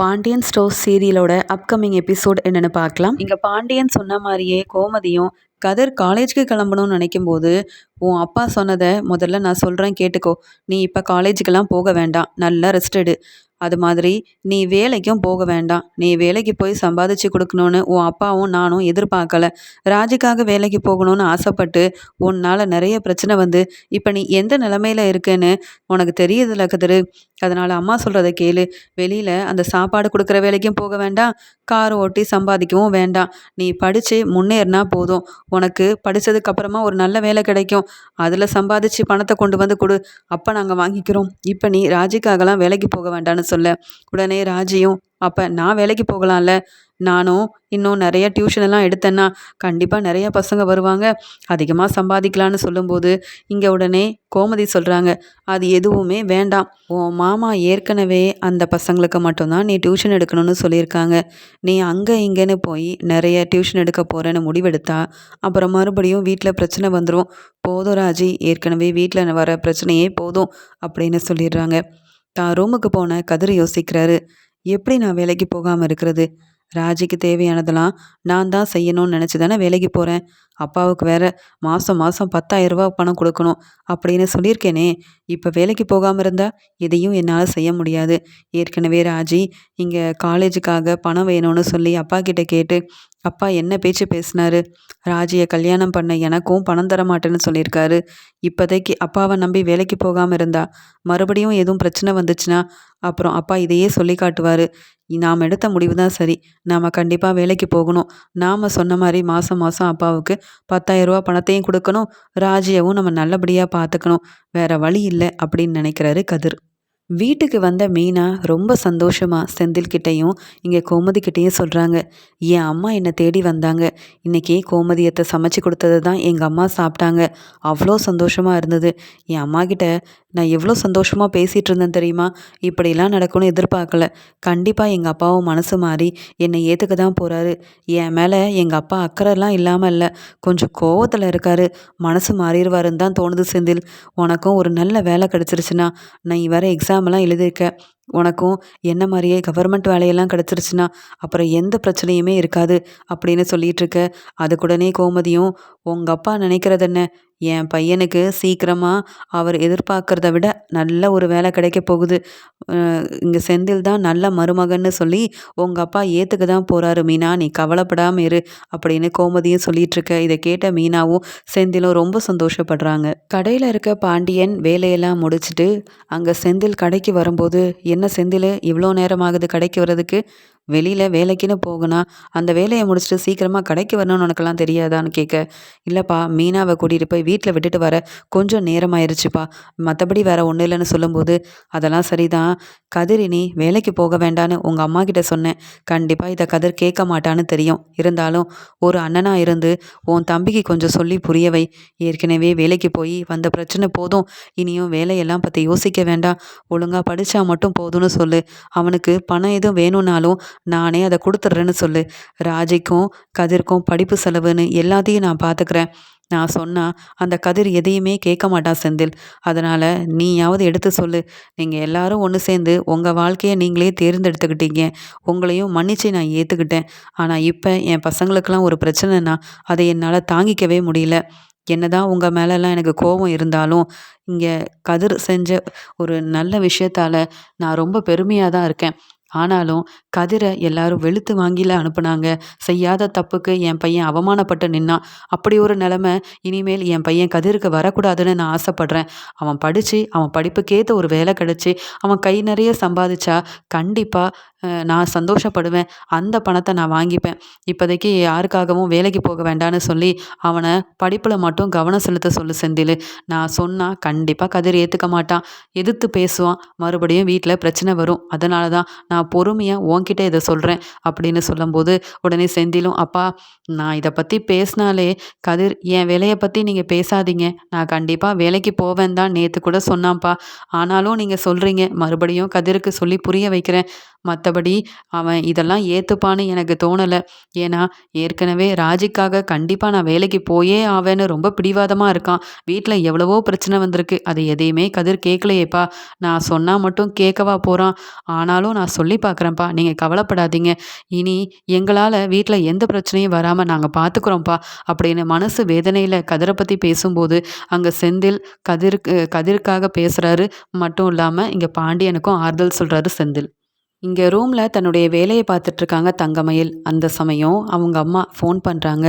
Pandian stores சீரியலோட upcoming episode என்னென்னு பார்க்கலாம். இங்கே பாண்டியன் சொன்ன மாதிரியே கோமதியும் கதிர் காலேஜுக்கு கிளம்பணும்னு நினைக்கும் போது உன் அப்பா சொன்னதை முதல்ல நான் சொல்கிறேன் கேட்டுக்கோ. நீ இப்போ காலேஜுக்கெல்லாம் போக வேண்டாம். நல்லா ரெஸ்ட் எடு. அது மாதிரி நீ வேலைக்கும் போக வேண்டாம். நீ வேலைக்கு போய் சம்பாதிச்சு கொடுக்கணுன்னு உன் அப்பாவும் நானும் எதிர்பார்க்கல. ராஜுக்காக வேலைக்கு போகணும்னு ஆசைப்பட்டு உன்னால் நிறைய பிரச்சனை வந்து இப்போ நீ எந்த நிலமையில இருக்குன்னு உனக்கு தெரியுதுல கதிரு. அதனால் அம்மா சொல்கிறத கேளு. வெளியில் அந்த சாப்பாடு கொடுக்குற வேலைக்கும் போக வேண்டாம். கார் ஓட்டி சம்பாதிக்கவும் வேண்டாம். நீ படித்து முன்னேறினா போதும். உனக்கு படித்ததுக்கப்புறமா ஒரு நல்ல வேலை கிடைக்கும். அதில் சம்பாதிச்சு பணத்தை கொண்டு வந்து கொடு. அப்போ நாங்கள் வாங்கிக்கிறோம். இப்போ நீ ராஜிக்காகலாம் வேலைக்கு போக வேண்டாம்னு சொல்ல. உடனே ராஜியும் அப்போ நான் வேலைக்கு போகலாம்ல. நானும் இன்னும் நிறைய டியூஷன் எல்லாம் எடுத்தேன்னா கண்டிப்பாக நிறைய பசங்க வருவாங்க. அதிகமாக சம்பாதிக்கலான்னு சொல்லும்போது இங்கே உடனே கோமதி சொல்கிறாங்க அது எதுவுமே வேண்டாம். உன் மாமா ஏற்கனவே அந்த பசங்களுக்கு மட்டும்தான் நீ டியூஷன் எடுக்கணும்னு சொல்லியிருக்காங்க. நீ அங்கே இங்கேன்னு போய் நிறைய டியூஷன் எடுக்க போகிறேன்னு முடிவெடுத்தா அப்புறம் மறுபடியும் வீட்டில் பிரச்சனை வந்துடும் போதும் ராஜி ஏற்கனவே வீட்டில் வர பிரச்சனையே போதும் அப்படின்னு சொல்லிடுறாங்க. தான் ரூமுக்கு போன கதிர் யோசிக்கிறாரு. எப்படி நான் வேலைக்கு போகாமல் இருக்கிறது? ராஜிக்கு தேவையானதெல்லாம் நான் தான் செய்யணும்னு நினச்சி தானே வேலைக்கு போகிறேன் அப்பாவுக்கு வேற மாதம் மாதம் ரூபா பணம் கொடுக்கணும் அப்படின்னு சொல்லியிருக்கேனே. இப்போ வேலைக்கு போகாமல் இருந்தால் இதையும் என்னால் செய்ய முடியாது. ஏற்கனவே ராஜி இங்கே காலேஜுக்காக பணம் வேணும்னு சொல்லி அப்பா கிட்ட கேட்டு அப்பா என்ன பேச்சு பேசினாரு? ராஜியை கல்யாணம் பண்ண எனக்கும் பணம் தர மாட்டேன்னு சொல்லியிருக்காரு. இப்போதைக்கு அப்பாவை நம்பி வேலைக்கு போகாமல் இருந்தா மறுபடியும் எதுவும் பிரச்சனை வந்துச்சுன்னா அப்புறம் அப்பா இதையே சொல்லி காட்டுவார். நாம் எடுத்த முடிவு தான் சரி. நாம் கண்டிப்பாக வேலைக்கு போகணும். நாம் சொன்ன மாதிரி மாதம் மாதம் அப்பாவுக்கு பத்தாயிரரூபா பணத்தையும் கொடுக்கணும். ராஜியவும் நம்ம நல்லபடியாக பார்த்துக்கணும் வேற வழி இல்லை அப்படின்னு நினைக்கிறாரு கதிர். வீட்டுக்கு வந்த மீனா ரொம்ப சந்தோஷமாக செந்தில்கிட்டையும் இங்கே கோமதிக்கிட்டேயும் சொல்கிறாங்க என் அம்மா என்னை தேடி வந்தாங்க. இன்றைக்கி கோமதியத்தை சமைச்சு கொடுத்தது தான் எங்கள் அம்மா சாப்பிட்டாங்க. அவ்வளோ சந்தோஷமாக இருந்தது. என் அம்மா கிட்ட நான் எவ்வளோ சந்தோஷமாக பேசிகிட்டு இருந்தேன் தெரியுமா? இப்படிலாம் நடக்கும்னு எதிர்பார்க்கல. கண்டிப்பாக எங்கள் அப்பாவும் மனசு மாறி என்னை ஏற்றுக்க தான் போகிறாரு என் மேலே எங்கள் அப்பா அக்கறைலாம் இல்லாமல் இல்லை. கொஞ்சம் கோவத்தில் இருக்காரு. மனசு மாறிடுவாருன்னு தான் தோணுது செந்தில். உனக்கும் ஒரு நல்ல வேலை கிடச்சிருச்சுன்னா இவரை எக்ஸாம் எக்ஸாமெல்லாம் எழுதியிருக்க. உனக்கும் என்ன மாதிரியே கவர்மெண்ட் வேலையெல்லாம் கிடச்சிருச்சுன்னா அப்புறம் எந்த பிரச்சனையுமே இருக்காது அப்படின்னு சொல்லிட்டு அதுக்குடனே கோமதியும் உங்கள் அப்பா நினைக்கிறது என்ன? என் பையனுக்கு சீக்கிரமாக அவர் எதிர்பார்க்குறத விட நல்ல ஒரு வேலை கிடைக்க போகுது. இங்கே செந்தில் தான் நல்ல மருமகன்னு சொல்லி உங்கள் அப்பா ஏற்றுக்க தான் போகிறாரு மீனா நீ கவலைப்படாமல் இரு அப்படின்னு கோமதியும் சொல்லிகிட்ருக்க இதை கேட்ட மீனாவும் செந்திலும் ரொம்ப சந்தோஷப்படுறாங்க. கடையில் இருக்க பாண்டியன் வேலையெல்லாம் முடிச்சுட்டு அங்கே செந்தில் கடைக்கு வரும்போது என்ன செந்தில் இவ்வளோ நேரம் ஆகுது கடைக்கு வர்றதுக்கு? வெளியில் வேலைக்குன்னு போகணும் அந்த வேலையை முடிச்சுட்டு சீக்கிரமாக கடைக்கு வரணும்னு உனக்கெல்லாம் தெரியாதான்னு கேட்க இல்லைப்பா மீனாவை கூட்டிகிட்டு போய் வீட்டில் விட்டுட்டு வர கொஞ்சம் நேரம் ஆயிடுச்சுப்பா மற்றபடி வேற ஒன்றும் இல்லைன்னு சொல்லும்போது அதெல்லாம் சரிதான். கதிரினி வேலைக்கு போக வேண்டான்னு உங்கள் அம்மா கிட்ட சொன்னேன். கண்டிப்பாக இதை கதிர் கேட்க மாட்டான்னு தெரியும். இருந்தாலும் ஒரு அண்ணனாக இருந்து உன் தம்பிக்கு கொஞ்சம் சொல்லி புரியவை ஏற்கனவே வேலைக்கு போய் வந்த பிரச்சனை போதும். இனியும் வேலையெல்லாம் பற்றி யோசிக்க வேண்டாம். ஒழுங்காக படித்தா மட்டும் போதும்னு சொல்லு. அவனுக்கு பணம் எதுவும் வேணும்னாலும் நானே அதை கொடுத்துட்றேன்னு சொல்லு. ராஜிக்கும் கதிர்க்கும் படிப்பு செலவுன்னு எல்லாத்தையும் நான் பார்த்துக்கிறேன். நான் சொன்னால் அந்த கதிர் எதையுமே கேட்க மாட்டான் செந்தில். அதனால் நீயாவது எடுத்து சொல்லு. நீங்கள் எல்லாரும் ஒன்று சேர்ந்து உங்கள் வாழ்க்கையை நீங்களே தேர்ந்தெடுத்துக்கிட்டீங்க. உங்களையும் மன்னிச்சு நான் ஏற்றுக்கிட்டேன் ஆனால் இப்போ என் பசங்களுக்கெல்லாம் ஒரு பிரச்சனைனா அதை என்னால் தாங்கிக்கவே முடியல. என்னதான் உங்கள் மேலெல்லாம் எனக்கு கோபம் இருந்தாலும் இங்கே கதிர் செஞ்ச ஒரு நல்ல விஷயத்தால் நான் ரொம்ப பெருமையாக தான் இருக்கேன். ஆனாலும் கதிரை எல்லாரும் வெளுத்து வாங்கில அனுப்புனாங்க. செய்யாத தப்புக்கு என் பையன் அவமானப்பட்டு நின்னான். அப்படி ஒரு நிலமை இனிமேல் என் பையன் கதிருக்கு வரக்கூடாதுன்னு நான் ஆசைப்படுறேன். அவன் படித்து அவன் படிப்புக்கேற்ற ஒரு வேலை கிடச்சி அவன் கை நிறைய சம்பாதிச்சா கண்டிப்பாக நான் சந்தோஷப்படுவேன். அந்த பணத்தை நான் வாங்கிப்பேன். இப்போதைக்கு யாருக்காகவும் வேலைக்கு போக வேண்டான்னு சொல்லி அவனை படிப்பில் மட்டும் கவனம் செலுத்த சொல்லு செந்தில். நான் சொன்னால் கண்டிப்பாக கதிர் ஏற்றுக்க மாட்டான். எதிர்த்து பேசுவான். மறுபடியும் வீட்டில் பிரச்சனை வரும். அதனால தான் நான் நான் பொறுமையாக உன்கிட்ட இதை சொல்கிறேன் அப்படின்னு சொல்லும்போது உடனே செந்திலும் அப்பா நான் இதை பற்றி பேசினாலே கதிர் என் வேலையை பற்றி நீங்கள் பேசாதீங்க. நான் கண்டிப்பாக வேலைக்கு போவேன் தான் நேற்று கூட சொன்னான்ப்பா. ஆனாலும் நீங்கள் சொல்கிறீங்க மறுபடியும் கதிருக்கு சொல்லி புரிய வைக்கிறேன். மற்றபடி அவன் இதெல்லாம் ஏற்றுப்பான்னு எனக்கு தோணலை. ஏன்னா ஏற்கனவே ராஜிக்காக கண்டிப்பாக நான் வேலைக்கு போயே ஆவேன்னு ரொம்ப பிடிவாதமாக இருக்கான். வீட்டில் எவ்வளவோ பிரச்சனை வந்திருக்கு. அதை எதையுமே கதிர் கேட்கலையேப்பா நான் சொன்னால் மட்டும் கேட்கவா போகிறான் ஆனாலும் நான் சொல்லி சொல்லி பார்க்குறேன்ப்பா. நீங்கள் கவலைப்படாதீங்க. இனி எங்களால் வீட்டில் எந்த பிரச்சனையும் வராமல் நாங்கள் பார்த்துக்குறோம்ப்பா அப்படின்னு மனசு வேதனையில் கதிரை பற்றி பேசும்போது அங்கே செந்தில் கதிருக்கு கதிருக்காக பேசுகிறாரு மட்டும் இல்லாமல் இங்கே பாண்டியனுக்கும் ஆறுதல் சொல்கிறாரு செந்தில். இங்கே ரூமில் தன்னுடைய வேலையை பார்த்துட்ருக்காங்க தங்கமயில். அந்த சமயம் அவங்க அம்மா ஃபோன் பண்ணுறாங்க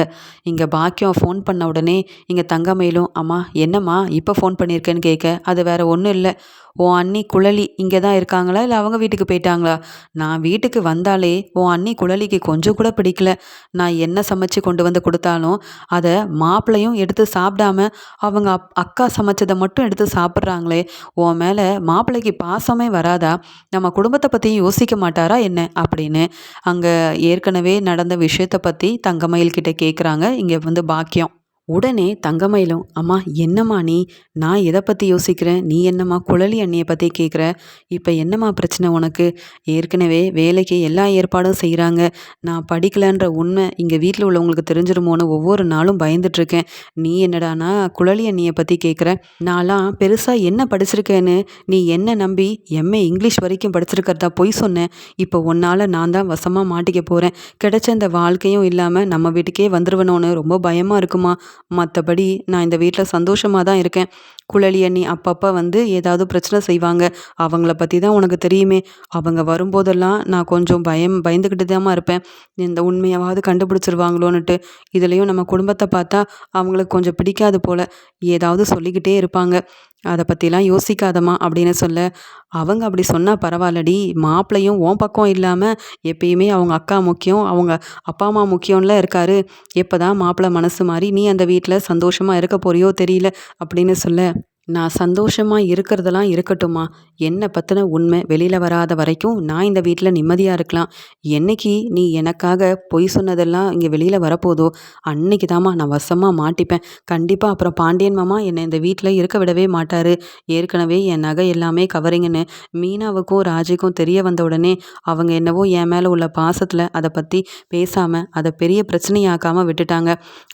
இங்கே பாக்கியம் ஃபோன் பண்ண உடனே இங்கே தங்கமயிலும் அம்மா என்னம்மா இப்போ ஃபோன் பண்ணியிருக்கேன்னு கேட்க? அது வேறு ஒன்றும் இல்லை. உன் அண்ணி குழலி இங்கே தான் இருக்காங்களா? இல்லை அவங்க வீட்டுக்கு போயிட்டாங்களா? நான் வீட்டுக்கு வந்தாலே உன் அண்ணி குழலிக்கு கொஞ்சம் கூட பிடிக்கல. நான் என்ன சமைச்சு கொண்டு வந்து கொடுத்தாலும் அதை மாப்பிள்ளையும் எடுத்து சாப்பிடாம அவங்க அப் அக்கா சமைச்சதை மட்டும் எடுத்து சாப்பிட்றாங்களே உன் மேலே மாப்பிள்ளைக்கு பாசமே வராதா? நம்ம குடும்பத்தை பற்றியும் யோசிக்க மாட்டாரா என்ன? அப்படின்னு அங்கே ஏற்கனவே நடந்த விஷயத்தை பற்றி தங்கமயில் கிட்ட கேட்குறாங்க இங்கே வந்து பாக்கியம். உடனே தங்கமயிலும் அம்மா என்னம்மா நீ? நான் எதை பற்றி யோசிக்கிறேன்? நீ என்னம்மா குழலி அண்ணியை பற்றி கேட்குற இப்போ என்னம்மா பிரச்சனை உனக்கு? ஏற்கனவே வேலைக்கு எல்லா ஏற்பாடும் செய்கிறாங்க நான் படிக்கலன்ற உண்மை இங்கே வீட்டில் உள்ளவங்களுக்கு தெரிஞ்சிருமோன்னு ஒவ்வொரு நாளும் பயந்துட்டுருக்கேன் நீ என்னடானா குழலி அண்ணியை பற்றி கேட்குற நான்லாம் பெருசாக என்ன படிச்சிருக்கேன்னு நீ என்ன நம்பி எம்ஏ இங்கிலீஷ் வரைக்கும் படிச்சிருக்கிறதா பொய் சொன்னேன் இப்போ உன்னால் நான் தான் வசமாக மாட்டிக்க போகிறேன் கிடைச்ச இந்த வாழ்க்கையும் இல்லாமல் நம்ம வீட்டுக்கே வந்துருவனோன்னு ரொம்ப பயமாக இருக்குமா? மற்றபடி நான் இந்த வீட்டில் சந்தோஷமாக தான் இருக்கேன். குழலி அண்ணி அப்பப்போ வந்து ஏதாவது பிரச்சனை செய்வாங்க. அவங்கள பற்றி தான் உனக்கு தெரியுமே. அவங்க வரும்போதெல்லாம் நான் கொஞ்சம் பயம் பயந்துக்கிட்டு தான் இருப்பேன். இந்த உண்மையாவது கண்டுபிடிச்சிருவாங்களோன்னுட்டு. இதுலேயும் நம்ம குடும்பத்தை பார்த்தா அவங்களுக்கு கொஞ்சம் பிடிக்காது போல். ஏதாவது சொல்லிக்கிட்டே இருப்பாங்க. அதை பற்றிலாம் யோசிக்காதம்மா அப்படின்னு சொல்ல. அவங்க அப்படி சொன்னால் பரவாயில்லடி. மாப்பிள்ளையும் ஓன் பக்கம் இல்லாமல் எப்பயுமே அவங்க அக்கா முக்கியம் அவங்க அப்பா அம்மா முக்கியம்ல இருக்காரு. எப்போ தான் மாப்பிள்ளை மனசு மாதிரி நீ அந்த வீட்டில் சந்தோஷமாக இருக்க போறியோ தெரியல அப்படின்னு சொல்ல. நான் சந்தோஷமாக இருக்கிறதெல்லாம் இருக்கட்டும்மா. என்னை பற்றின உண்மை வெளியில் வராத வரைக்கும் நான் இந்த வீட்டில் நிம்மதியாக இருக்கலாம். என்னைக்கு நீ எனக்காக பொய் சொன்னதெல்லாம் இங்கே வெளியில் வரப்போதோ அன்னைக்கு தாம்மா நான் வசமாக மாட்டிப்பேன். கண்டிப்பாக அப்புறம் பாண்டியன் மாமா என்னை இந்த வீட்டில் இருக்க விடவே மாட்டார். ஏற்கனவே என் நகை எல்லாமே கவரிங்கன்னு மீனாவுக்கும் ராஜிக்கும் தெரிய வந்த உடனே அவங்க என்னவோ என் மேலே உள்ள பாசத்தில் அதை பற்றி பேசாமல் அதை பெரிய பிரச்சனையாக்காமல் விட்டுட்டாங்க.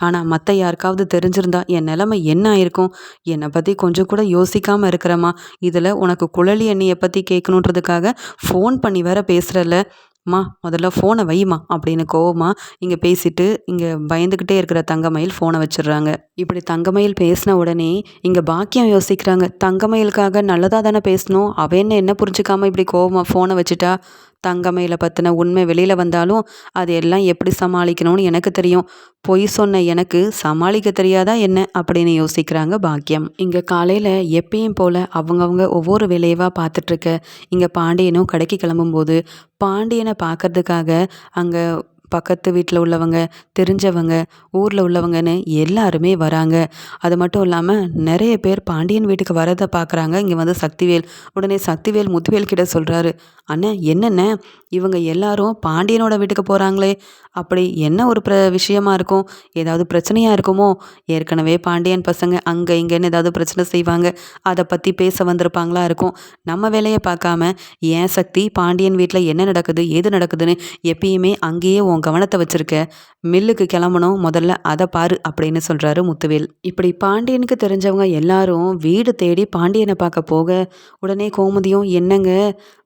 ஆனால் மற்ற யாருக்காவது தெரிஞ்சிருந்தா என் நிலைமை என்ன ஆயிருக்கும்? என்னை பற்றி கொஞ்சம் கொஞ்சம் கூட யோசிக்காமல் இருக்கிறம்மா. இதில் உனக்கு குழலி எண்ணியை பற்றி கேட்கணுன்றதுக்காக ஃபோன் பண்ணி வேற பேசுகிறல்ல மா முதல்ல ஃபோனை வைமா அப்படின்னு கோவமா இங்கே பேசிட்டு இங்கே பயந்துக்கிட்டே இருக்கிற தங்கமயில் ஃபோனை வச்சிடுறாங்க. இப்படி தங்கமயில் பேசின உடனே இங்கே பாக்கியம் யோசிக்கிறாங்க. தங்கமயிலுக்காக நல்லதாக தானே பேசணும். அவ என்ன என்ன புரிஞ்சுக்காமல் இப்படி கோவமா ஃபோனை வச்சுட்டா? தங்கமையில் பற்றின உண்மை வெளியில் வந்தாலும் அது எல்லாம் எப்படி சமாளிக்கணும்னு எனக்கு தெரியும். பொய் சொன்ன எனக்கு சமாளிக்க தெரியாதா என்ன? அப்படின்னு யோசிக்கிறாங்க பாக்கியம் இங்கே காலையில் எப்பயும் போல் அவங்கவுங்க ஒவ்வொரு வேலையவாக பார்த்துட்ருக்க இங்கே பாண்டியனும் கடைக்கு கிளம்பும்போது பாண்டியனை பார்க்கறதுக்காக அங்கே பக்கத்து வீட்டில் உள்ளவங்க தெரிஞ்சவங்க ஊரில் உள்ளவங்கன்னு எல்லாருமே வராங்க. அது மட்டும் இல்லாமல் நிறைய பேர் பாண்டியன் வீட்டுக்கு வரதை பார்க்குறாங்க இங்கே வந்து சக்திவேல். உடனே சக்திவேல் முத்துவேல் கிட்ட சொல்கிறாரு அண்ணன் என்னென்ன இவங்க எல்லாரும் பாண்டியனோட வீட்டுக்கு போகிறாங்களே அப்படி என்ன ஒரு பிர விஷயமா இருக்கும்? ஏதாவது பிரச்சனையாக இருக்குமோ? ஏற்கனவே பாண்டியன் பசங்க அங்கே இங்கேன்னு ஏதாவது பிரச்சனை செய்வாங்க. அதை பற்றி பேச வந்திருப்பாங்களா இருக்கும். நம்ம வேலையை பார்க்காம ஏன் சக்தி பாண்டியன் வீட்டில் என்ன நடக்குது ஏது நடக்குதுன்னு எப்பயுமே அங்கேயே உன் கவனத்தை வச்சுருக்க. மில்லுக்கு கிளம்பணும். முதல்ல அதை பாரு அப்படின்னு சொல்கிறாரு முத்துவேல். இப்படி பாண்டியனுக்கு தெரிஞ்சவங்க எல்லாரும் வீடு தேடி பாண்டியனை பார்க்க போக உடனே கோமதியும் என்னங்க?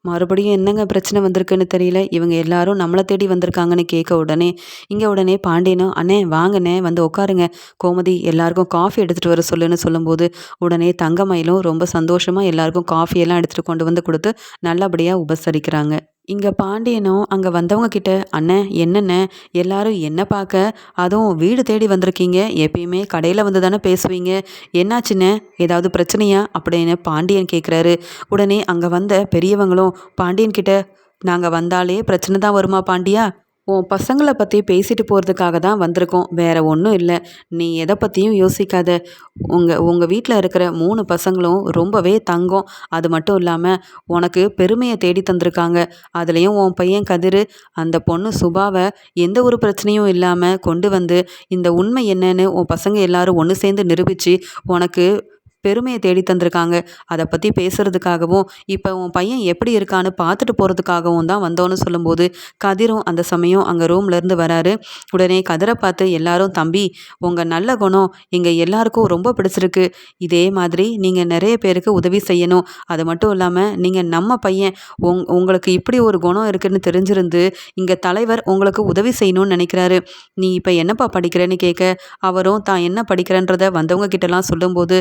மறுபடியும் என்னங்க பிரச்சனை வந்திருக்குன்னு தெரியல. இவங்க எல்லாரும் நம்மளை தேடி வந்திருக்காங்கன்னு கேட்க உடனே இங்கே உடனே பாண்டியனும் அண்ணே வாங்கண்ணே வந்து உட்காருங்க. கோமதி எல்லாருக்கும் காஃபி எடுத்துகிட்டு வர சொல்லுன்னு சொல்லும்போது உடனே தங்கமயிலும் ரொம்ப சந்தோஷமாக எல்லாருக்கும் காஃபியெல்லாம் எடுத்துகிட்டு கொண்டு வந்து கொடுத்து நல்லபடியாக உபசரிக்கிறாங்க. இங்கே பாண்டியனும் அங்கே வந்தவங்க கிட்ட அண்ணன் என்னென்ன எல்லாரும் என்ன பார்க்க அதுவும் வீடு தேடி வந்திருக்கீங்க. எப்பயுமே கடையில் வந்து தானே பேசுவீங்க. என்னாச்சுன்னு ஏதாவது பிரச்சனையா? அப்படின்னு பாண்டியன் கேட்குறாரு உடனே அங்கே வந்த பெரியவங்களும் பாண்டியன் கிட்ட நாங்கள் வந்தாலே பிரச்சனை தான் வருமா பாண்டியா? உன் பசங்களை பற்றி பேசிட்டு போகிறதுக்காக தான் வந்திருக்கோம். வேறு ஒன்றும் இல்லை. நீ எதை பற்றியும் யோசிக்காத. உங்கள் உங்கள் வீட்டில் இருக்கிற மூணு பசங்களும் ரொம்பவே தங்கம். அது மட்டும் இல்லாமல் உனக்கு பெருமையை தேடி தந்திருக்காங்க. அதுலேயும் உன் பையன் கதிர் அந்த பொண்ணு சுபாவை எந்த ஒரு பிரச்சனையும் இல்லாமல் கொண்டு வந்து இந்த உண்மை என்னன்னு உன் பசங்க எல்லாரும் ஒன்று சேர்ந்து நிரூபித்து உனக்கு பெருமையை தேடி தந்திருக்காங்க. அதை பற்றி பேசுகிறதுக்காகவும் இப்போ உன் பையன் எப்படி இருக்கான்னு பார்த்துட்டு போகிறதுக்காகவும் தான் வந்தோன்னு சொல்லும்போது கதிரும் அந்த சமயம் அங்கே ரூம்லேருந்து வராரு. உடனே கதிரை பார்த்து எல்லாரும் தம்பி உங்கள் நல்ல குணம் எங்கள் எல்லாருக்கும் ரொம்ப பிடிச்சிருக்கு. இதே மாதிரி நீங்கள் நிறைய பேருக்கு உதவி செய்யணும். அது மட்டும் இல்லாமல் நீங்கள் நம்ம பையன் உங் உங்களுக்கு இப்படி ஒரு குணம் இருக்குதுன்னு தெரிஞ்சிருந்து இங்கே தலைவர் உங்களுக்கு உதவி செய்யணும்னு நினைக்கிறாரு. நீ இப்போ என்னப்பா படிக்கிறேன்னு கேட்க அவரும் தான் என்ன படிக்கிறன்றத வந்தவங்க கிட்டலாம் சொல்லும்போது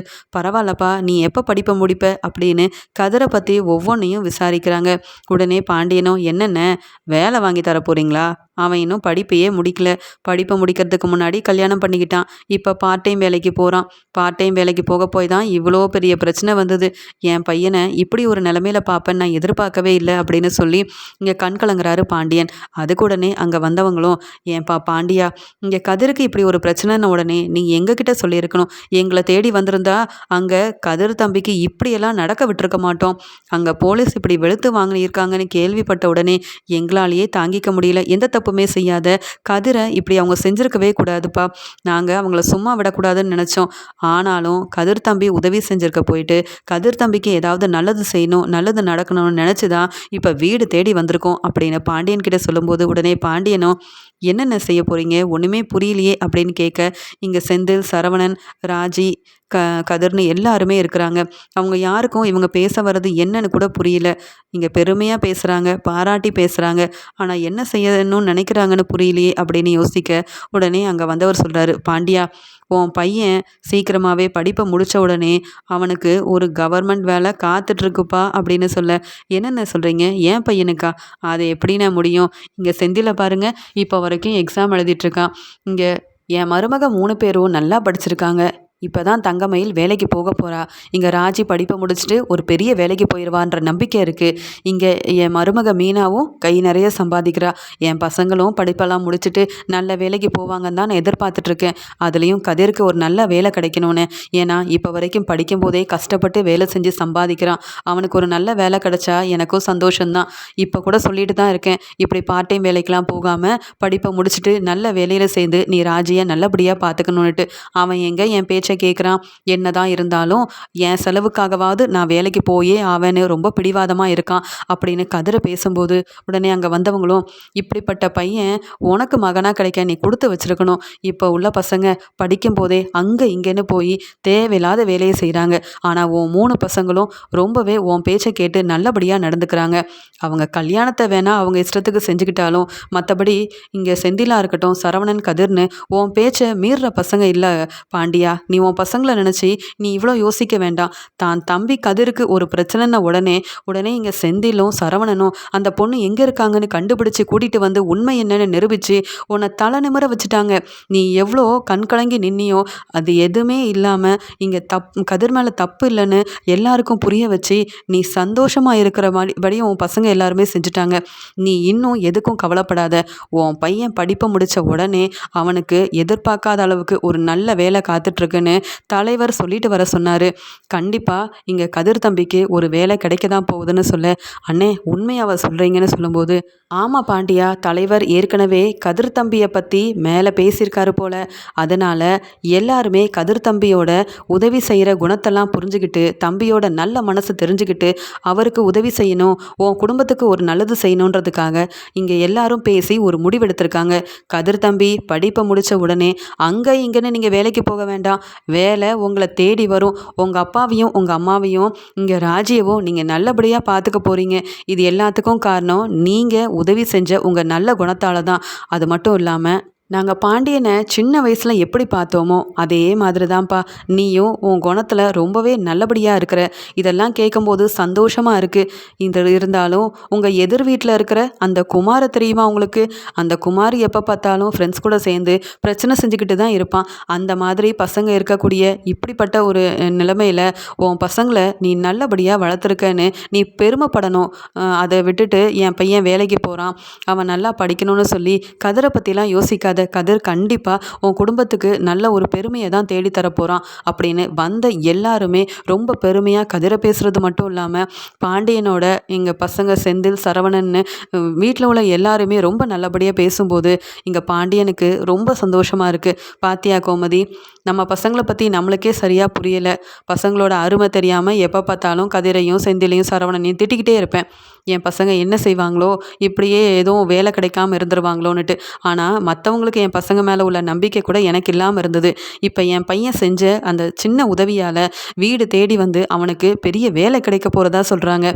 பரவாயில்லப்பா நீ எப்போ படிப்பை முடிப்ப? அப்படின்னு கதிரை பற்றி ஒவ்வொன்றையும் விசாரிக்கிறாங்க. உடனே பாண்டியனும் என்னென்ன? வேலை வாங்கி தர போகிறீங்களா அவன் இன்னும் படிப்பையே முடிக்கல. படிப்பை முடிக்கிறதுக்கு முன்னாடி கல்யாணம் பண்ணிக்கிட்டான். இப்போ பார்ட் டைம் வேலைக்கு போகிறான் பார்ட் டைம் வேலைக்கு போக போய் தான் இவ்வளோ பெரிய பிரச்சனை வந்தது. என் பையனை இப்படி ஒரு நிலமையில பார்ப்பேன். நான் எதிர்பார்க்கவே இல்லை அப்படின்னு சொல்லி இங்கே கண் கலங்குறாரு பாண்டியன். அதுக்கு உடனே அங்கே வந்தவங்களும் ஏன்பா பாண்டியா இங்கே கதிருக்கு இப்படி ஒரு பிரச்சனைன்னு உடனே நீ எங்ககிட்ட சொல்லியிருக்கணும். எங்களை தேடி வந்திருந்தா அங்கே கதிர் தம்பிக்கு இப்படியெல்லாம் நடக்க விட்டுருக்க மாட்டோம். அங்கே போலீஸ் இப்படி வெளுத்து வாங்கியிருக்காங்கன்னு கேள்விப்பட்ட உடனே எங்களாலேயே தாங்கிக்க முடியல. எந்த தப்பு தப்புமே செய்யாத கதிரை இப்படி அவங்க செஞ்சுருக்கவே கூடாதுப்பா. நாங்கள் அவங்கள சும்மா விடக்கூடாதுன்னு நினச்சோம். ஆனாலும் கதிர் தம்பி உதவி செஞ்சுருக்க போயிட்டு கதிர் தம்பிக்கு ஏதாவது நல்லது செய்யணும் நல்லது நடக்கணும்னு நினச்சி தான் இப்போ வீடு தேடி வந்திருக்கோம் அப்படின்னு பாண்டியன் கிட்ட சொல்லும்போது உடனே பாண்டியனும் என்னென்ன செய்ய போகிறீங்க ஒன்றுமே புரியலையே அப்படின்னு கேட்க இங்கே செந்தில் சரவணன் ராஜி க கதிர்னு எல்லாருமே இருக்கிறாங்க. அவங்க யாருக்கும் இவங்க பேச வர்றது என்னன்னு கூட புரியல. இங்கே பெருமையாக பேசுகிறாங்க பாராட்டி பேசுகிறாங்க ஆனால் என்ன செய்யணும்னு நினைக்கிறாங்கன்னு புரியலையே அப்படின்னு யோசிக்க உடனே அங்கே வந்தவர் சொல்கிறாரு பாண்டியா உன் பையன் சீக்கிரமாகவே படிப்பை முடித்த உடனே அவனுக்கு ஒரு கவர்மெண்ட் வேலை காத்துட்ருக்குப்பா அப்படின்னு சொல்ல. என்னென்ன சொல்கிறீங்க ஏன் பையனுக்கா? அது எப்படின்னா முடியும்? இங்கே செந்தில பாருங்கள் இப்போ வரைக்கும் எக்ஸாம் எழுதிட்டுருக்கான் இங்கே என் மருமக மூணு பேரும் நல்லா படிச்சிருக்காங்க. இப்போ தான் தங்கமயில் வேலைக்கு போக போகிறா இங்கே ராஜி படிப்பை முடிச்சுட்டு ஒரு பெரிய வேலைக்கு போயிடுவான்ற நம்பிக்கை இருக்குது இங்கே என் மருமக மீனாவும் கை நிறைய சம்பாதிக்கிறா. என் பசங்களும் படிப்பெல்லாம் முடிச்சுட்டு நல்ல வேலைக்கு போவாங்கன்னு தான் நான் எதிர்பார்த்துட்ருக்கேன். அதுலேயும் கதிருக்கு ஒரு நல்ல வேலை கிடைக்கணும்னு. ஏன்னா இப்போ வரைக்கும் படிக்கும்போதே கஷ்டப்பட்டு வேலை செஞ்சு சம்பாதிக்கிறான். அவனுக்கு ஒரு நல்ல வேலை கிடைச்சா எனக்கும் சந்தோஷம்தான். இப்போ கூட சொல்லிட்டு தான் இருக்கேன். இப்படி பார்ட் டைம் வேலைக்கெலாம் போகாமல் படிப்பை முடிச்சுட்டு நல்ல வேலையில் சேர்ந்து நீ ராஜியை நல்லபடியாக பார்த்துக்கணுன்னுட்டு அவன் எங்கே என் பேச்சு பேச்சை கேட்குறான் என்ன தான் இருந்தாலும் என் செலவுக்காகவாவது நான் வேலைக்கு போயே ஆவேன்னு ரொம்ப பிடிவாதமாக இருக்கான் அப்படின்னு கதிரை பேசும்போது உடனே அங்கே வந்தவங்களும் இப்படிப்பட்ட பையன் உனக்கு மகனாக கிடைக்க நீ கொடுத்து வச்சுருக்கணும். இப்போ உள்ள பசங்க படிக்கும் போதே அங்கே இங்கேன்னு போய் தேவையில்லாத வேலையை செய்கிறாங்க ஆனால் உன் மூணு பசங்களும் ரொம்பவே உன் பேச்சை கேட்டு நல்லபடியாக நடந்துக்கிறாங்க. அவங்க கல்யாணத்தை வேணால் அவங்க இஷ்டத்துக்கு செஞ்சுக்கிட்டாலும் மற்றபடி இங்கே செந்திலாக இருக்கட்டும் சரவணன் கதிர்னு உன் பேச்சை மீறுற பசங்க இல்லை பாண்டியா நீ உன் பசங்களை நினச்சி நீ இவ்வளோ யோசிக்க வேண்டாம். தான் தம்பி கதிருக்கு ஒரு பிரச்சனைன உடனே உடனே இங்கே செந்திலும் சரவணனும் அந்த பொண்ணு எங்கே இருக்காங்கன்னு கண்டுபிடிச்சி கூட்டிகிட்டு வந்து உண்மை என்னன்னு நிரூபித்து உன்னை தலை நிமிர வச்சுட்டாங்க. நீ எவ்வளோ கண் கலங்கி நின்னியோ அது எதுவுமே இல்லாமல் இங்கே தப் கதிர் மேலே தப்பு இல்லைன்னு எல்லாருக்கும் புரிய வச்சு நீ சந்தோஷமாக இருக்கிற மாதிரி படியும் உன் பசங்க எல்லாருமே செஞ்சுட்டாங்க. நீ இன்னும் எதுக்கும் கவலைப்படாத. உன் பையன் படிப்பை முடித்த உடனே அவனுக்கு எதிர்பார்க்காத அளவுக்கு ஒரு நல்ல வேலை காத்துட்ருக்குன்னு தலைவர் சொல்லிட்டு வர சொன்னார். கண்டிப்பாக இங்கே கதிர் தம்பிக்கு ஒரு வேலை கிடைக்க தான் போகுதுன்னு சொல்ல அண்ணே உண்மையாக சொல்கிறீங்கன்னு சொல்லும்போது ஆமாம் பாண்டியா தலைவர் ஏற்கனவே கதிர் தம்பியை பற்றி மேலே பேசியிருக்காரு போல. அதனால் எல்லாருமே கதிர் தம்பியோட உதவி செய்கிற குணத்தெல்லாம் புரிஞ்சுக்கிட்டு தம்பியோட நல்ல மனசு தெரிஞ்சுக்கிட்டு அவருக்கு உதவி செய்யணும் உன் குடும்பத்துக்கு ஒரு நல்லது செய்யணுன்றதுக்காக இங்கே எல்லாரும் பேசி ஒரு முடிவெடுத்திருக்காங்க. கதிர் தம்பி படிப்பை முடித்த உடனே அங்கே இங்கேன்னு நீங்கள் வேலைக்கு போக வேண்டாம். வேலை உங்களை தேடி வரும். உங்கள் அப்பாவையும் உங்கள் அம்மாவையும் இங்கே ராஜியவும் நீங்கள் நல்லபடியாக பார்த்துக்க போகிறீங்க இது எல்லாத்துக்கும் காரணம் நீங்கள் உதவி செஞ்ச உங்கள் நல்ல குணத்தால் தான். அது மட்டும் இல்லாமல் நாங்கள் பாண்டியனை சின்ன வயசில் எப்படி பார்த்தோமோ அதே மாதிரி தான்ப்பா நீயும் உன் குணத்தில் ரொம்பவே நல்லபடியாக இருக்கிற. இதெல்லாம் கேட்கும்போது சந்தோஷமாக இருக்குது இந்த இருந்தாலும் உங்கள் எதிர் வீட்டில் இருக்கிற அந்த குமாரை தெரியுமா உங்களுக்கு? அந்த குமார் எப்போ பார்த்தாலும் ஃப்ரெண்ட்ஸ் கூட சேர்ந்து பிரச்சனை செஞ்சுக்கிட்டு தான் இருப்பான். அந்த மாதிரி பசங்க இருக்கக்கூடிய இப்படிப்பட்ட ஒரு நிலைமையில் உன் பசங்களை நீ நல்லபடியாக வளர்த்துருக்கன்னு நீ பெருமைப்படணும். அதை விட்டுட்டு என் பையன் வேலைக்கு போகிறான் அவன் நல்லா படிக்கணும்னு சொல்லி கதிரை பற்றிலாம் யோசிக்காத. கவலைப்படாத கதிர் கண்டிப்பாக உன் குடும்பத்துக்கு நல்ல ஒரு பெருமையை தான் தேடித்தர போகிறான் அப்படின்னு வந்த எல்லாருமே ரொம்ப பெருமையாக கதிரை பேசுகிறது மட்டும் இல்லாமல் பாண்டியனோட எங்கள் பசங்க செந்தில் சரவணன்னு வீட்டில் உள்ள எல்லாருமே ரொம்ப நல்லபடியாக பேசும்போது இங்கே பாண்டியனுக்கு ரொம்ப சந்தோஷமாக இருக்குது பாத்தியா கோமதி நம்ம பசங்களை பற்றி நம்மளுக்கே சரியாக புரியலை. பசங்களோட அருமை தெரியாமல் எப்போ பார்த்தாலும் கதிரையும் செந்திலையும் சரவணனையும் திட்டிக்கிட்டே இருப்பேன். என் பசங்க என்ன செய்வாங்களோ இப்படியே எதுவும் வேலை கிடைக்காம இருந்துருவாங்களோன்னுட்டு. ஆனால் மற்றவங்களுக்கு என் பசங்க மேலே உள்ள நம்பிக்கை கூட எனக்கு இல்லாமல் இருந்தது. இப்போ என் பையன் செஞ்ச அந்த சின்ன உதவியால் வீடு தேடி வந்து அவனுக்கு பெரிய வேலை கிடைக்க போகிறதா சொல்கிறாங்க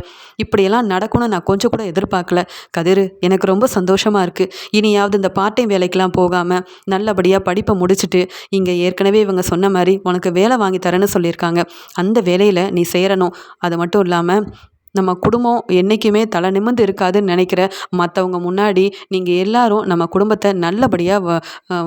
இப்படியெல்லாம் நடக்கணும்னு நான் கொஞ்சம் கூட எதிர்பார்க்கல. கதிர் எனக்கு ரொம்ப சந்தோஷமாக இருக்குது இனியாவது இந்த பார்ட் டைம் வேலைக்கெலாம் போகாமல் நல்லபடியாக படிப்பை முடிச்சுட்டு இங்கே ஏற்கனவே இவங்க சொன்ன மாதிரி உனக்கு வேலை வாங்கி தரேன்னு சொல்லியிருக்காங்க. அந்த வேலையில் நீ சேரணும். அது மட்டும் இல்லாமல் நம்ம குடும்பம் என்றைக்குமே தலை நிமிர்ந்து இருக்காதுன்னு நினைக்கிற மற்றவங்க முன்னாடி நீங்கள் எல்லாரும் நம்ம குடும்பத்தை நல்லபடியாக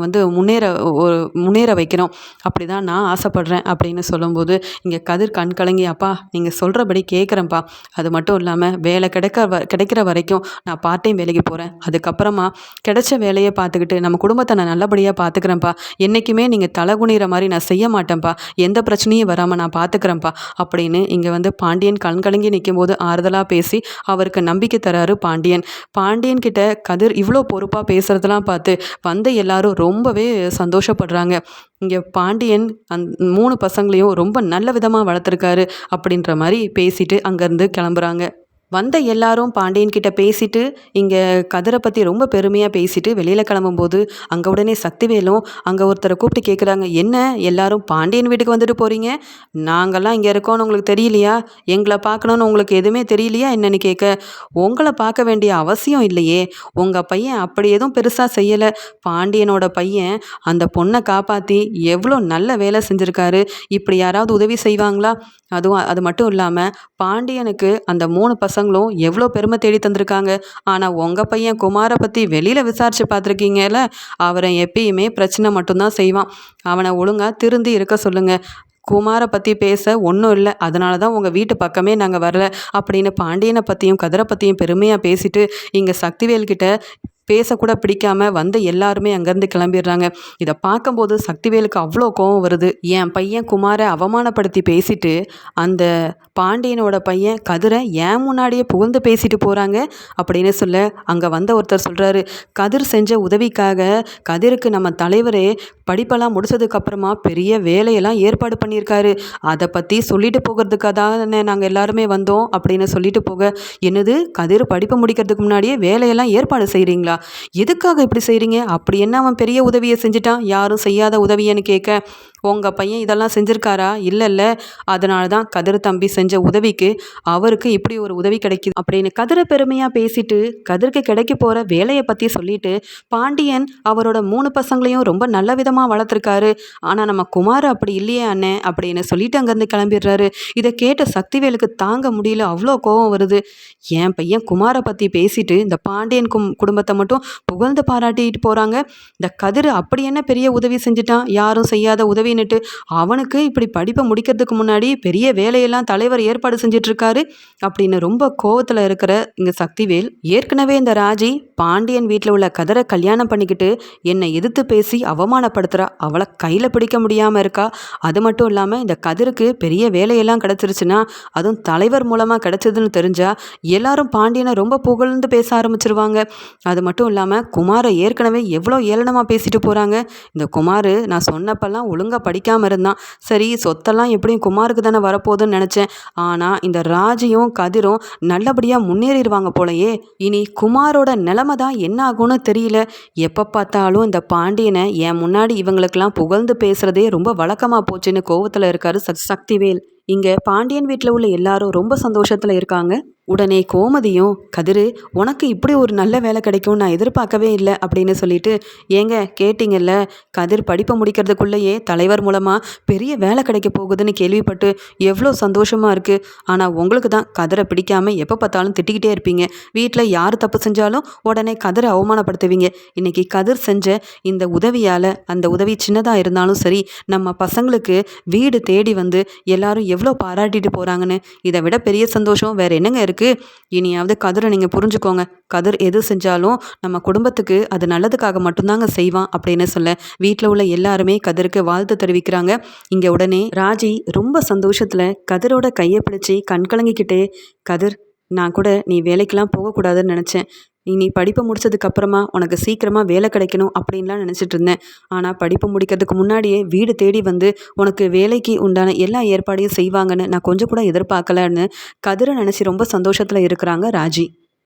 வந்து முன்னேற ஒரு முன்னேற வைக்கிறோம் அப்படி தான் நான் ஆசைப்பட்றேன் அப்படின்னு சொல்லும்போது இங்கே கதிர் கண் கலங்கி அப்பா நீங்கள் சொல்கிறபடி கேட்குறேன்ப்பா அது மட்டும் இல்லாமல் வேலை கிடைக்க வ கிடைக்கிற வரைக்கும் நான் பார்ட் டைம் வேலைக்கு போகிறேன் அதுக்கப்புறமா கிடைச்ச வேலையை பார்த்துக்கிட்டு நம்ம குடும்பத்தை நான் நல்லபடியாக பார்த்துக்கிறேன்ப்பா. என்றைக்குமே நீங்கள் தலை குனிகிற மாதிரி நான் செய்ய மாட்டேன்ப்பா. எந்த பிரச்சனையும் வராமல் நான் பார்த்துக்கிறேன்ப்பா. அப்படின்னு இங்கே வந்து பாண்டியன் கண் கலங்கி நிற்கும்போது ஆறுதலாக பேசி அவருக்கு நம்பிக்கை தராரு பாண்டியன். பாண்டியன் கிட்ட கதிர் இவ்வளோ பொறுப்பாக பேசுகிறதெல்லாம் பார்த்து வந்த எல்லாரும் ரொம்பவே சந்தோஷப்படுறாங்க. இங்கே பாண்டியன் அந் மூணு பசங்களையும் ரொம்ப நல்ல விதமாக வளர்த்துருக்காரு அப்படின்ற மாதிரி பேசிட்டு அங்கேருந்து கிளம்புறாங்க. வந்த எல்லாரும் பாண்டியன் கிட்ட பேசிட்டு இங்கே கதிரை பற்றி ரொம்ப பெருமையாக பேசிட்டு வெளியில் கிளம்பும்போது அங்கே உடனே சக்திவேலும் அங்கே ஒருத்தரை கூப்பிட்டு கேட்குறாங்க என்ன எல்லாரும் பாண்டியன் வீட்டுக்கு வந்துட்டு போகிறீங்க நாங்கள்லாம் இங்கே இருக்கோம்னு உங்களுக்கு தெரியலையா? எங்களை பார்க்கணுன்னு உங்களுக்கு எதுவுமே தெரியலையா? என்னன்னு கேட்க உங்களை பார்க்க வேண்டிய அவசியம் இல்லையே. உங்கள் பையன் அப்படி எதுவும் பெருசாக செய்யலை. பாண்டியனோட பையன் அந்த பொண்ணை காப்பாற்றி எவ்வளோ நல்ல வேலை செஞ்சுருக்காரு. இப்படி யாராவது உதவி செய்வாங்களா? அதுவும் அது மட்டும் இல்லாமல் பாண்டியனுக்கு அந்த மூணு பசங்களும் எவ்வளோ பெருமை தேடி தந்திருக்காங்க. ஆனால் உங்கள் பையன் குமாரை பற்றி வெளியில் விசாரித்து பார்த்துருக்கீங்கல்ல அவரை எப்பயுமே பிரச்சனை மட்டும்தான் செய்வான். அவனை ஒழுங்காக திருந்தி இருக்க சொல்லுங்கள் குமாரை பற்றி பேச ஒன்றும் இல்லை. அதனால தான் உங்கள் வீட்டு பக்கமே நாங்கள் வரல. அப்படின்னு பாண்டியனை பற்றியும் கதிரை பற்றியும் பெருமையாக பேசிட்டு இங்கே சக்திவேல்கிட்ட பேசக்கூட பிடிக்காம வந்த எல்லாருமே அங்கேருந்து கிளம்பிடுறாங்க. இதை பார்க்கும்போது சக்திவேலுக்கு அவ்வளோ கோவம் வருது. என் பையன் குமாரை அவமானப்படுத்தி பேசிட்டு அந்த பாண்டியனோட பையன் கதிரை ஏன் முன்னாடியே புகழ்ந்து பேசிட்டு போகிறாங்க அப்படின்னு சொல்ல அங்கே வந்த ஒருத்தர் சொல்கிறாரு கதிர் செஞ்ச உதவிக்காக கதிருக்கு நம்ம தலைவரே படிப்பெல்லாம் முடிச்சதுக்கப்புறமா பெரிய வேலையெல்லாம் ஏற்பாடு பண்ணியிருக்காரு. அதை பற்றி சொல்லிட்டு போகிறதுக்காக தானே நாங்கள் எல்லாருமே வந்தோம் அப்படின்னு சொல்லிட்டு போக என்னது கதிர் படிப்பை முடிக்கிறதுக்கு முன்னாடியே வேலையெல்லாம் ஏற்பாடு செய்கிறீங்களா எதுக்காக இப்படி செய்கிறீங்க அப்படி என்ன அவன் பெரிய உதவியை செஞ்சுட்டான்? யாரும் செய்யாத உதவியன்னு கேட்க உங்கள் பையன் இதெல்லாம் செஞ்சுருக்காரா? இல்லை இல்லை அதனால தான் கதிர் தம்பி செஞ்ச உதவிக்கு அவருக்கு இப்படி ஒரு உதவி கிடைக்குது அப்படின்னு கதிரை பெருமையாக பேசிட்டு கதிருக்கு கிடைக்க போகிற வேலையை பற்றி சொல்லிட்டு பாண்டியன் அவரோட மூணு பசங்களையும் ரொம்ப நல்ல விதமாக வளர்த்துருக்காரு. ஆனால் நம்ம குமார் அப்படி இல்லையே அண்ணன் அப்படின்னு சொல்லிட்டு அங்கேருந்து கிளம்பிடுறாரு. இதை கேட்ட சக்திவேலுக்கு தாங்க முடியல. அவ்வளோ கோபம் வருது. என் பையன் குமாரை பற்றி பேசிட்டு இந்த பாண்டியன் கும் குடும்பத்தை மட்டும் புகழ்ந்து பாராட்டிட்டு போகிறாங்க இந்த கதிர் அப்படி என்ன பெரிய உதவி செஞ்சுட்டான்? யாரும் செய்யாத உதவி உதவின்னுட்டு அவனுக்கு இப்படி படிப்பை முடிக்கிறதுக்கு முன்னாடி பெரிய வேலையெல்லாம் தலைவர் ஏற்பாடு செஞ்சிட்ருக்காரு அப்படின்னு ரொம்ப கோவத்தில் இருக்கிற இங்கே சக்திவேல் ஏற்கனவே இந்த ராஜி பாண்டியன் வீட்டில் உள்ள கதரை கல்யாணம் பண்ணிக்கிட்டு என்னை எதிர்த்து பேசி அவமானப்படுத்துகிறா அவளை கையில் பிடிக்க முடியாமல் இருக்கா. அது மட்டும் இல்லாமல் இந்த கதிருக்கு பெரிய வேலையெல்லாம் கிடச்சிருச்சுன்னா அதுவும் தலைவர் மூலமாக கிடச்சதுன்னு தெரிஞ்சால் எல்லாரும் பாண்டியனை ரொம்ப புகழ்ந்து பேச ஆரம்பிச்சிருவாங்க. அது மட்டும் இல்லாமல் குமாரை ஏற்கனவே எவ்வளோ ஏளனமாக பேசிட்டு போகிறாங்க இந்த குமார் நான் சொன்னப்பெல்லாம் ஒழுங்காக ஒழுங்காக படிக்காமல் இருந்தான். சரி சொத்தெல்லாம் எப்படியும் குமாருக்கு தானே வரப்போகுதுன்னு நினச்சேன். ஆனால் இந்த ராஜியும் கதிரும் நல்லபடியாக முன்னேறிடுவாங்க போலயே. இனி குமாரோட நிலமை தான் என்ன ஆகும்னு தெரியல. எப்போ பார்த்தாலும் இந்த பாண்டியனை என் முன்னாடி இவங்களுக்கெல்லாம் புகழ்ந்து பேசுகிறதே ரொம்ப வழக்கமாக போச்சுன்னு கோவத்தில் இருக்காரு சக்திவேல். இங்கே பாண்டியன் வீட்டில் உள்ள எல்லாரும் ரொம்ப சந்தோஷத்தில் இருக்காங்க. உடனே கோமதியும் கதிரு உனக்கு இப்படி ஒரு நல்ல வேலை கிடைக்கும் நான் எதிர்பார்க்கவே இல்லை அப்படின்னு சொல்லிட்டு ஏங்க கேட்டிங்கல்ல கதிர் படிப்பை முடிக்கிறதுக்குள்ளேயே தலைவர் மூலமாக பெரிய வேலை கிடைக்க போகுதுன்னு கேள்விப்பட்டு எவ்வளோ சந்தோஷமாக இருக்குது ஆனால் உங்களுக்கு தான் கதிரை பிடிக்காமல் எப்போ பார்த்தாலும் திட்டிக்கிட்டே இருப்பீங்க. வீட்டில் யார் தப்பு செஞ்சாலும் உடனே கதிரை அவமானப்படுத்துவீங்க. இன்றைக்கி கதிர் செஞ்ச இந்த உதவியால் அந்த உதவி சின்னதாக இருந்தாலும் சரி நம்ம பசங்களுக்கு வீடு தேடி வந்து எல்லாரும் எவ்வளோ பாராட்டிட்டு போகிறாங்கன்னு இதை விட பெரிய சந்தோஷம் வேறு என்னங்க இருக்குது எனக்கு இனியாவது கதிரை நீங்கள் புரிஞ்சுக்கோங்க. கதிர் எது செஞ்சாலும் நம்ம குடும்பத்துக்கு அது நல்லதுக்காக மட்டும்தாங்க செய்வான் அப்படின்னு சொல்ல. வீட்டில் உள்ள எல்லாருமே கதிருக்கு வாழ்த்து தெரிவிக்கிறாங்க. இங்கே உடனே ராஜி ரொம்ப சந்தோஷத்தில் கதிரோட கையை பிடிச்சி கண் கலங்கிக்கிட்டே கதிர் நான் கூட நீ வேலைக்கெல்லாம் போகக்கூடாதுன்னு நினச்சேன். நீ படிப்பை முடிச்சதுக்கு அப்புறமா உனக்கு சீக்கிரமாக வேலை கிடைக்கணும் அப்படின்லாம் நினச்சிட்டு இருந்தேன் ஆனால் படிப்பு முடிக்கிறதுக்கு முன்னாடியே வீடு தேடி வந்து உனக்கு வேலைக்கு உண்டான எல்லா ஏற்பாடையும் செய்வாங்கன்னு நான் கொஞ்சம் கூட எதிர்பார்க்கலன்னு கதிரை நினச்சி ரொம்ப சந்தோஷத்தில் இருக்கிறாங்க ராஜி.